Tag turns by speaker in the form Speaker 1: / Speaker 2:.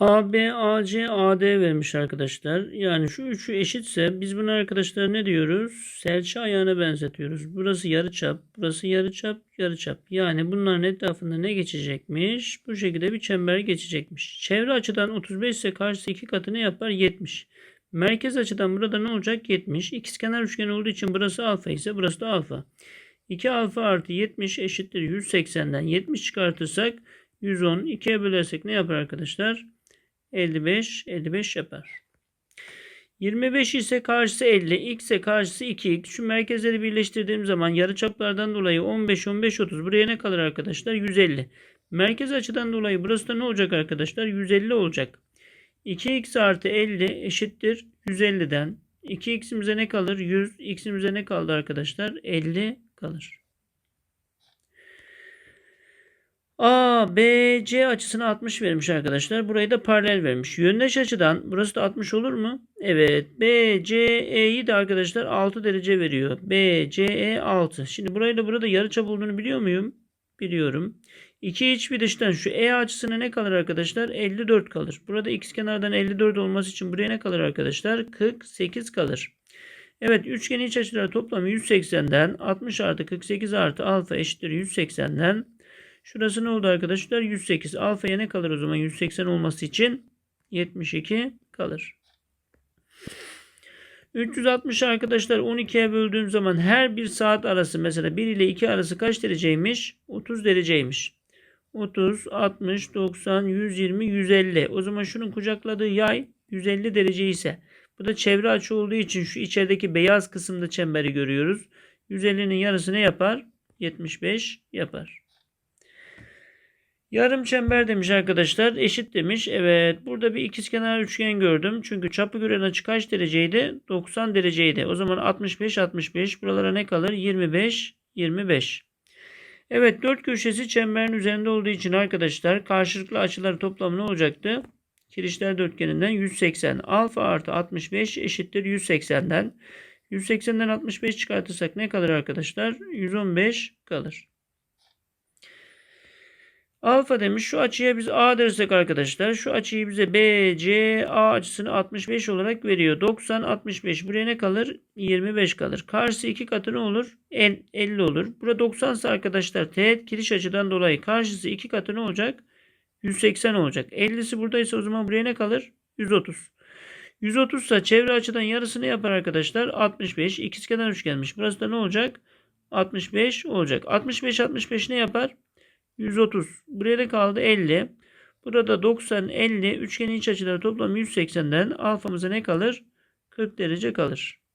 Speaker 1: AB, AC, AD vermiş arkadaşlar. Yani şu üçü eşitse biz buna arkadaşlar ne diyoruz? Serçe ayağına benzetiyoruz. Burası yarıçap, burası yarıçap, yarıçap. Yani bunların etrafında ne geçecekmiş? Bu şekilde bir çember geçecekmiş. Çevre açıdan 35 ise karşısı iki katı ne yapar? 70. Merkez açıdan burada ne olacak? 70. İkizkenar üçgen olduğu için burası alfa ise burası da alfa. 2 alfa artı 70 eşittir 180'den 70 çıkartırsak 110. 2'ye bölersek ne yapar arkadaşlar? 55, 55 yapar. 25 ise karşısı 50, x ise karşısı 2x. Şu merkezleri birleştirdiğim zaman yarıçaplardan dolayı 15, 15, 30. Buraya ne kalır arkadaşlar? 150. Merkez açıdan dolayı burası da ne olacak arkadaşlar? 150 olacak. 2x artı 50 eşittir 150'den. 2x'imize ne kalır? 100. x'imize ne kaldı arkadaşlar? 50 kalır. A, B, C açısına 60 vermiş arkadaşlar. Burayı da paralel vermiş. Yöndeş açıdan burası da 60 olur mu? Evet. B, C, E'yi de arkadaşlar 6 derece veriyor. B, C, E 6. Şimdi burayla burada yarıçap olduğunu biliyor muyum? Biliyorum. 2 iç bir dıştan şu E açısına ne kalır arkadaşlar? 54 kalır. Burada x kenardan 54 olması için buraya ne kalır arkadaşlar? 48 kalır. Evet üçgen iç açıları toplamı 180'den 60 artı 48 artı alfa eşittir 180'den Şurası ne oldu arkadaşlar? 108. Alfaya ne kalır o zaman 180 olması için? 72 kalır. 360 arkadaşlar 12'ye böldüğüm zaman her bir saat arası mesela 1 ile 2 arası kaç dereceymiş? 30 dereceymiş. 30, 60, 90, 120, 150. O zaman şunun kucakladığı yay 150 derece ise bu da çevre açı olduğu için şu içerideki beyaz kısımda çemberi görüyoruz. 150'nin yarısı ne yapar? 75 yapar. Yarım çember demiş arkadaşlar. Eşit demiş. Evet. Burada bir ikizkenar üçgen gördüm. Çünkü çapı gören açı kaç dereceydi? 90 dereceydi. O zaman 65 65. Buralara ne kalır? 25 25. Evet dört köşesi çemberin üzerinde olduğu için arkadaşlar karşılıklı açılar toplamı ne olacaktı? Kirişler dörtgeninden 180. Alfa artı 65 eşittir 180'den. 180'den 65 çıkartırsak ne kalır arkadaşlar? 115 kalır. Alfa demiş şu açıya biz A dersek arkadaşlar şu açıyı bize B, C, A açısını 65 olarak veriyor. 90, 65 buraya ne kalır? 25 kalır. Karşısı iki katı ne olur? 50 olur. Burada 90 ise arkadaşlar teğet kiriş açıdan dolayı karşısı iki katı ne olacak? 180 olacak. 50'si buradaysa o zaman buraya ne kalır? 130. 130 ise çevre açıdan yarısını yapar arkadaşlar. 65. İkizkenar üçgenmiş. Burası da ne olacak? 65 olacak. 65 65 ne yapar? 130. Buraya da kaldı 50. Burada 90, 50. Üçgenin iç açıları toplam 180'den alfamıza ne kalır? 40 derece kalır.